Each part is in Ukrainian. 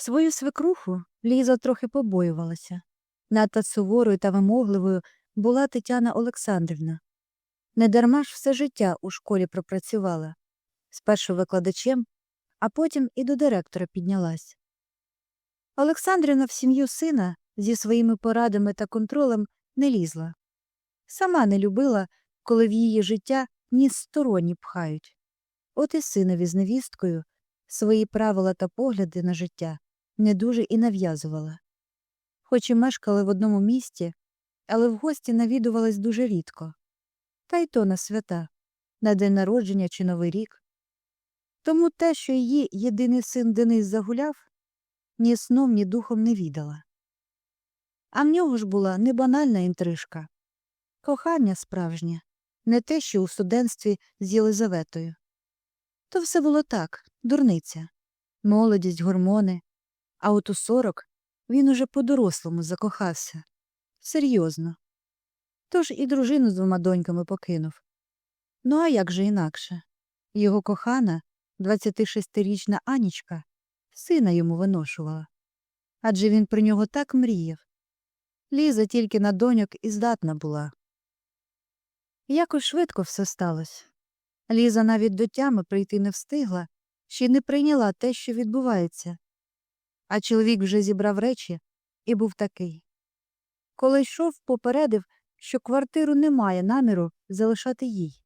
Свою свекруху Ліза трохи побоювалася. Надто суворою та вимогливою була Тетяна Олександрівна. Недарма ж все життя у школі пропрацювала, спершу викладачем, а потім і до директора піднялась. Олександрівна в сім'ю сина зі своїми порадами та контролем не лізла. Сама не любила, коли в її життя ніс сторонні пхають. От і синові з невісткою свої правила та погляди на життя не дуже і нав'язувала. Хоч і мешкали в одному місті, але в гості навідувались дуже рідко. Та й то на свята, на день народження чи Новий рік. Тому те, що її єдиний син Денис загуляв, ні сном, ні духом не відала. А в нього ж була не банальна інтрижка. Кохання справжнє, не те, що у студентстві з Єлизаветою. То все було так, дурниця, молодість, гормони. А от у сорок він уже по-дорослому закохався. Серйозно. Тож і дружину з двома доньками покинув. Ну а як же інакше? Його кохана, 26-річна Анічка, сина йому виношувала. Адже він про нього так мріяв. Ліза тільки на доньок і здатна була. Якось швидко все сталося. Ліза навіть до тями прийти не встигла, ще й не прийняла те, що відбувається. А чоловік вже зібрав речі і був такий. Коли йшов, попередив, що квартиру немає наміру залишати їй.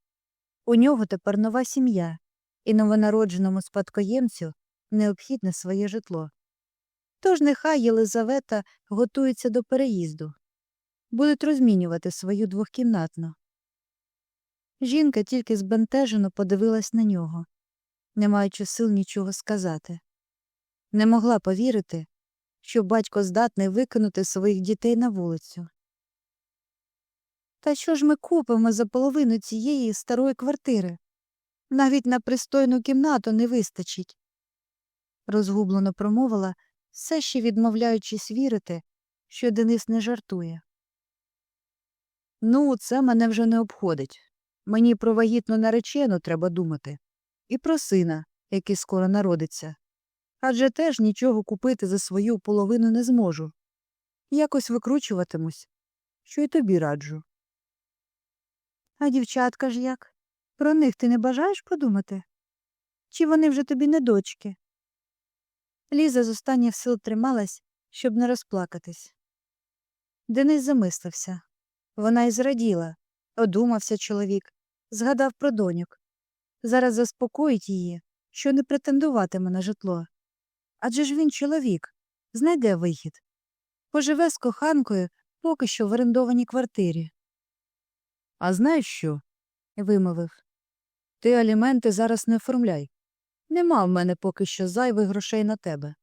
У нього тепер нова сім'я, і новонародженому спадкоємцю необхідне своє житло. Тож нехай Єлизавета готується до переїзду, будуть розмінювати свою двохкімнатну. Жінка тільки збентежено подивилась на нього, не маючи сил нічого сказати. Не могла повірити, що батько здатний викинути своїх дітей на вулицю. Та що ж ми купимо за половину цієї старої квартири? Навіть на пристойну кімнату не вистачить, розгублено промовила, все ще відмовляючись вірити, що Денис не жартує. Ну, це мене вже не обходить. Мені про вагітну наречену треба думати, і про сина, який скоро народиться. Адже теж нічого купити за свою половину не зможу. Якось викручуватимусь, що й тобі раджу. А дівчатка ж як? Про них ти не бажаєш подумати? Чи вони вже тобі не дочки? Ліза з останніх сил трималась, щоб не розплакатись. Денис замислився. Вона й зраділа, одумався чоловік, згадав про доньок. Зараз заспокоїть її, що не претендуватиме на житло. Адже ж він чоловік, знайде вихід. Поживе з коханкою поки що в орендованій квартирі. А знаєш що? вимовив. Ти аліменти зараз не оформляй. Нема в мене поки що зайвих грошей на тебе.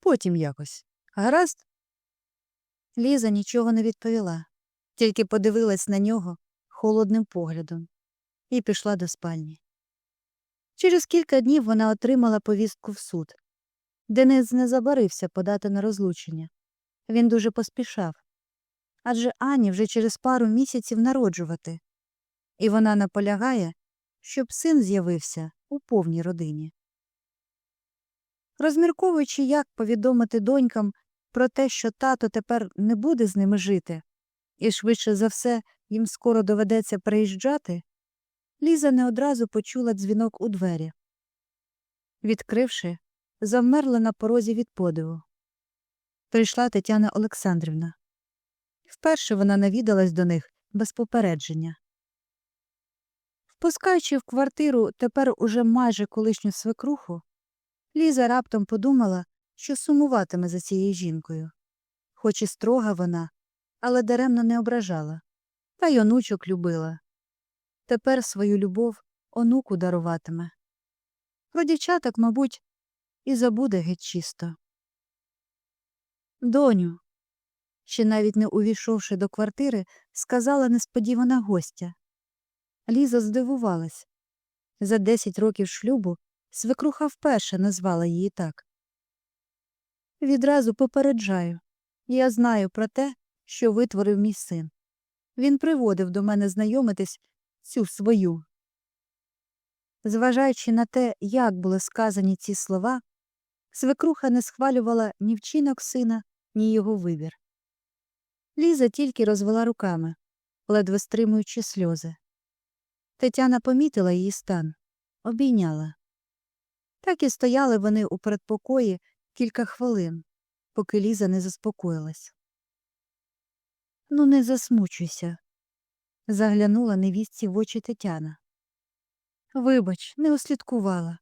Потім якось. Гаразд? Ліза нічого не відповіла, тільки подивилась на нього холодним поглядом і пішла до спальні. Через кілька днів вона отримала повістку в суд. Денис не забарився подати на розлучення. Він дуже поспішав. Адже Ані вже через пару місяців народжувати, і вона наполягає, щоб син з'явився у повній родині. Розмірковуючи, як повідомити донькам про те, що тато тепер не буде з ними жити, і швидше за все їм скоро доведеться приїжджати, Ліза не одразу почула дзвінок у двері. Відкривши, завмерла на порозі від подиву. Прийшла Тетяна Олександрівна. Вперше вона навідалась до них без попередження. Впускаючи в квартиру тепер уже майже колишню свекруху, Ліза раптом подумала, що сумуватиме за цією жінкою. Хоч і строга вона, але даремно не ображала, та й онучок любила. Тепер свою любов онуку даруватиме. Про дівчаток, мабуть, і забуде геть чисто. Доню, ще навіть не увійшовши до квартири, сказала несподівана гостя. Ліза здивувалась. За десять років шлюбу свекруха вперше назвала її так. Відразу попереджаю я знаю про те, що витворив мій син. Він приводив до мене знайомитись цю свою. Зважаючи на те, як були сказані ці слова, Свекруха не схвалювала ні вчинок сина, ні його вибір. Ліза тільки розвела руками, ледве стримуючи сльози. Тетяна помітила її стан, обійняла. Так і стояли вони у передпокої кілька хвилин, поки Ліза не заспокоїлась. Ну, не засмучуйся, заглянула невістці в очі Тетяна. Вибач, не услідкувала.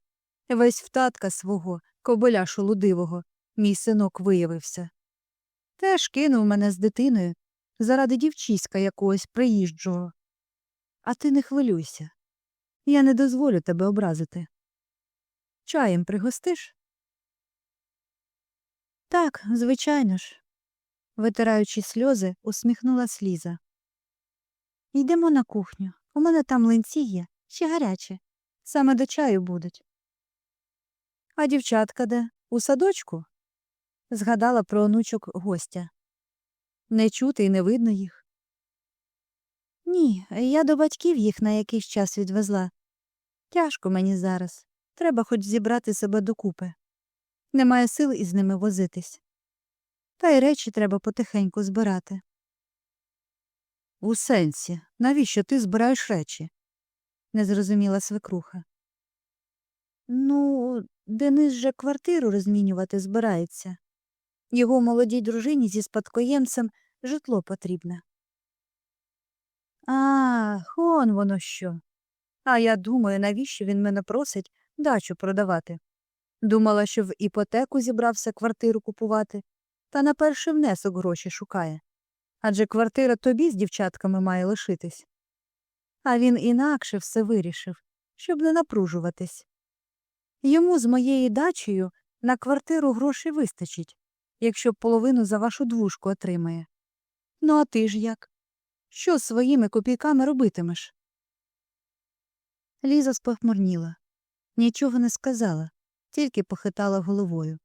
Весь в татка свого, кобиля шолудивого, мій синок виявився. Теж кинув мене з дитиною заради дівчиська якогось приїжджого. А ти не хвилюйся. Я не дозволю тебе образити. Чаєм пригостиш? Так, звичайно ж. Витираючи сльози, усміхнулась Ліза. Йдемо на кухню. У мене там млинці є, ще гарячі. Саме до чаю будуть. А дівчатка де? У садочку? Згадала про онучок гостя. Не чути і не видно їх. Ні, я до батьків їх на якийсь час відвезла. Тяжко мені зараз. Треба хоч зібрати себе докупи. Немає сил із ними возитись. Та й речі треба потихеньку збирати. У сенсі, навіщо ти збираєш речі? не зрозуміла свекруха. Ну, Денис же квартиру розмінювати збирається. Його молодій дружині зі спадкоємцем житло потрібне. А, хон воно що. А я думаю, навіщо він мене просить дачу продавати. Думала, що в іпотеку зібрався квартиру купувати, та на перший внесок гроші шукає. Адже квартира тобі з дівчатками має лишитись. А він інакше все вирішив, щоб не напружуватись. Йому з моєю дачею на квартиру грошей вистачить, якщо половину за вашу двушку отримає. Ну, а ти ж як? Що з своїми копійками робитимеш? Ліза спохмурніла. Нічого не сказала, тільки похитала головою.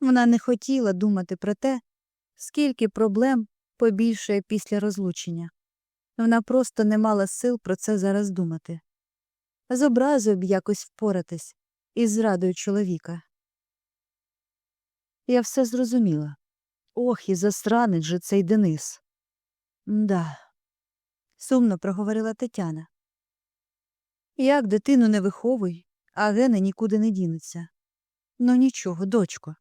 Вона не хотіла думати про те, скільки проблем побільшує після розлучення. Вона просто не мала сил про це зараз думати. З образою б якось впоратись із зрадою чоловіка. Я все зрозуміла. Ох, і засранець же цей Денис. Да, сумно проговорила Тетяна. Як дитину не виховуй, а гени нікуди не дінуться. Ну нічого, дочко,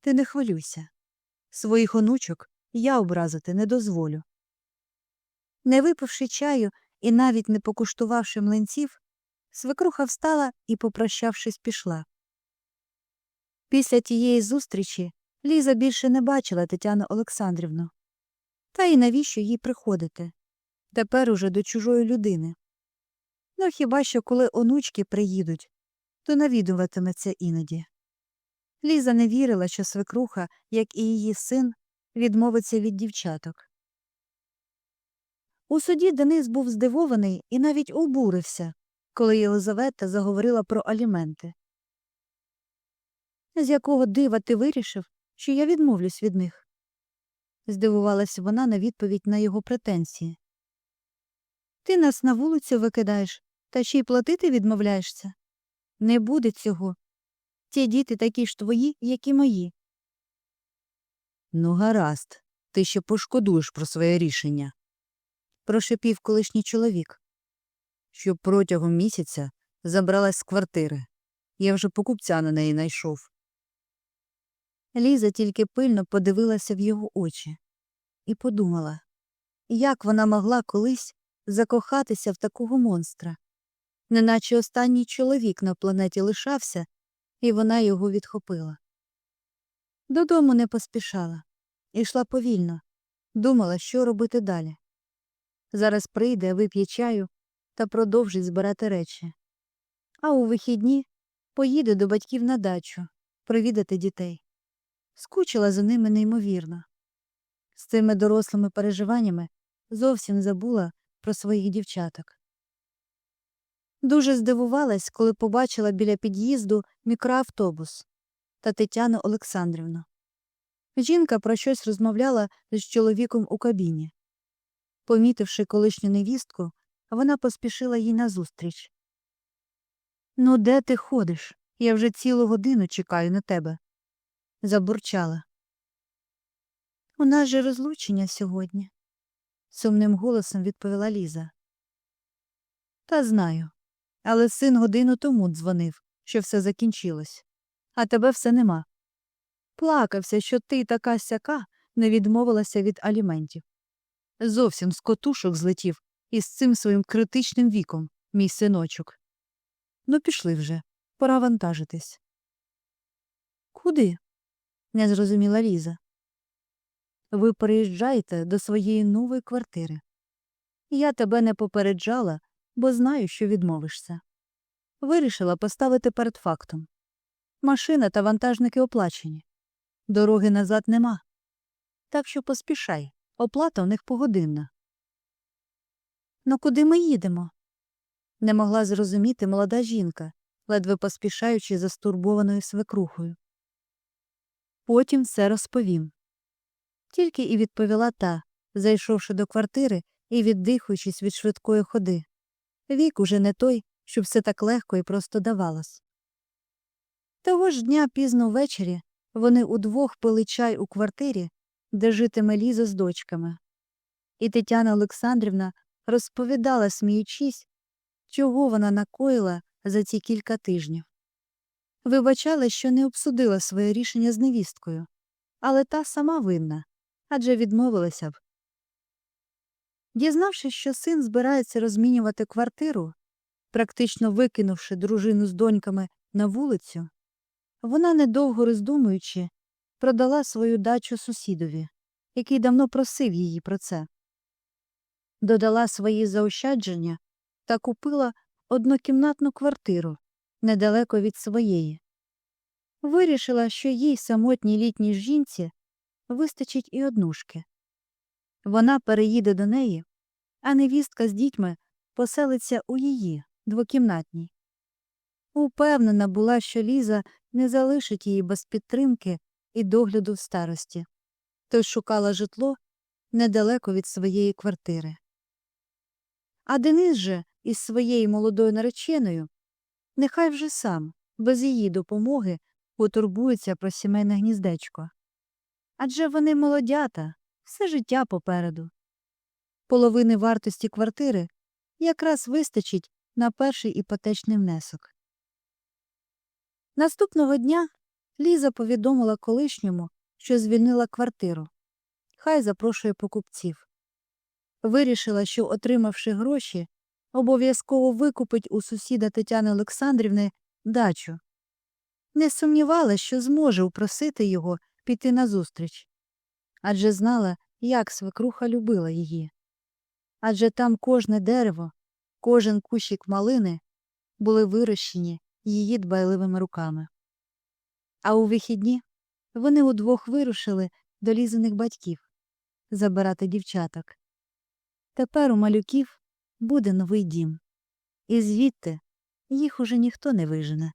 ти не хвилюйся. Своїх онучок я образити не дозволю. Не випивши чаю і навіть не покуштувавши млинців, свекруха встала і, попрощавшись, пішла. Після тієї зустрічі Ліза більше не бачила Тетяну Олександрівну. Та й навіщо їй приходити? Тепер уже до чужої людини. Ну хіба що коли онучки приїдуть, то навідуватиметься іноді. Ліза не вірила, що свекруха, як і її син, відмовиться від дівчаток. У суді Денис був здивований і навіть обурився, коли Єлизавета заговорила про аліменти. З якого дива ти вирішив, що я відмовлюсь від них? здивувалась вона на відповідь на його претензії. Ти нас на вулицю викидаєш, та ще й платити відмовляєшся. Не буде цього. Ті діти такі ж твої, як і мої. Ну, гаразд, ти ще пошкодуєш про своє рішення, прошепів колишній чоловік. Що протягом місяця забралась з квартири. Я вже покупця на неї знайшов. Ліза тільки пильно подивилася в його очі і подумала, як вона могла колись закохатися в такого монстра, неначе останній чоловік на планеті лишався, і вона його відхопила. Додому не поспішала, ішла повільно, думала, що робити далі. Зараз прийде, вип'є чаю та продовжить збирати речі. А у вихідні поїде до батьків на дачу провідати дітей. Скучила за ними неймовірно. З цими дорослими переживаннями зовсім забула про своїх дівчаток. Дуже здивувалась, коли побачила біля під'їзду мікроавтобус та Тетяну Олександрівну. Жінка про щось розмовляла з чоловіком у кабіні. Помітивши колишню невістку, вона поспішила їй назустріч. Ну, де ти ходиш? Я вже цілу годину чекаю на тебе. забурчала. У нас же розлучення сьогодні, сумним голосом відповіла Ліза. Та знаю. Але син годину тому дзвонив, що все закінчилось, а тебе все нема. Плакався, що ти така сяка не відмовилася від аліментів. Зовсім з котушок злетів із цим своїм критичним віком, мій синочок. Ну, пішли вже, пора вантажитись. Куди? не зрозуміла Ліза. Ви переїжджаєте до своєї нової квартири. Я тебе не попереджала, бо знаю, що відмовишся. Вирішила поставити перед фактом. Машина та вантажники оплачені. Дороги назад нема. Так що поспішай, оплата у них погодинна. Ну куди ми їдемо? Не могла зрозуміти молода жінка, ледве поспішаючи за стурбованою свекрухою. Потім все розповім. Тільки і відповіла та, зайшовши до квартири і віддихуючись від швидкої ходи. Вік уже не той, щоб все так легко і просто давалось. Того ж дня пізно ввечері вони удвох пили чай у квартирі, де житиме Ліза з дочками. І Тетяна Олександрівна розповідала, сміючись, чого вона накоїла за ці кілька тижнів. Вибачала, що не обсудила своє рішення з невісткою, але та сама винна, адже відмовилася б. Дізнавшись, що син збирається розмінювати квартиру, практично викинувши дружину з доньками на вулицю, вона, недовго роздумуючи, продала свою дачу сусідові, який давно просив її про це. Додала свої заощадження та купила однокімнатну квартиру недалеко від своєї. Вирішила, що їй самотній літній жінці вистачить і однушки. Вона переїде до неї, а невістка з дітьми поселиться у її двокімнатній. Упевнена була, що Ліза не залишить її без підтримки і догляду в старості, тож шукала житло недалеко від своєї квартири. А Денис же із своєю молодою нареченою нехай вже сам, без її допомоги, потурбується про сімейне гніздечко. Адже вони молодята, все життя попереду. Половини вартості квартири якраз вистачить на перший іпотечний внесок. Наступного дня Ліза повідомила колишньому, що звільнила квартиру. Хай запрошує покупців. Вирішила, що, отримавши гроші, обов'язково викупить у сусіда Тетяни Олександрівни дачу. Не сумнівалась, що зможе упросити його піти назустріч. Адже знала, як свекруха любила її. Адже там кожне дерево, кожен кущик малини були вирощені її дбайливими руками. А у вихідні вони удвох вирушили до лізаних батьків забирати дівчаток. Тепер у малюків буде новий дім, і звідти їх уже ніхто не вижене.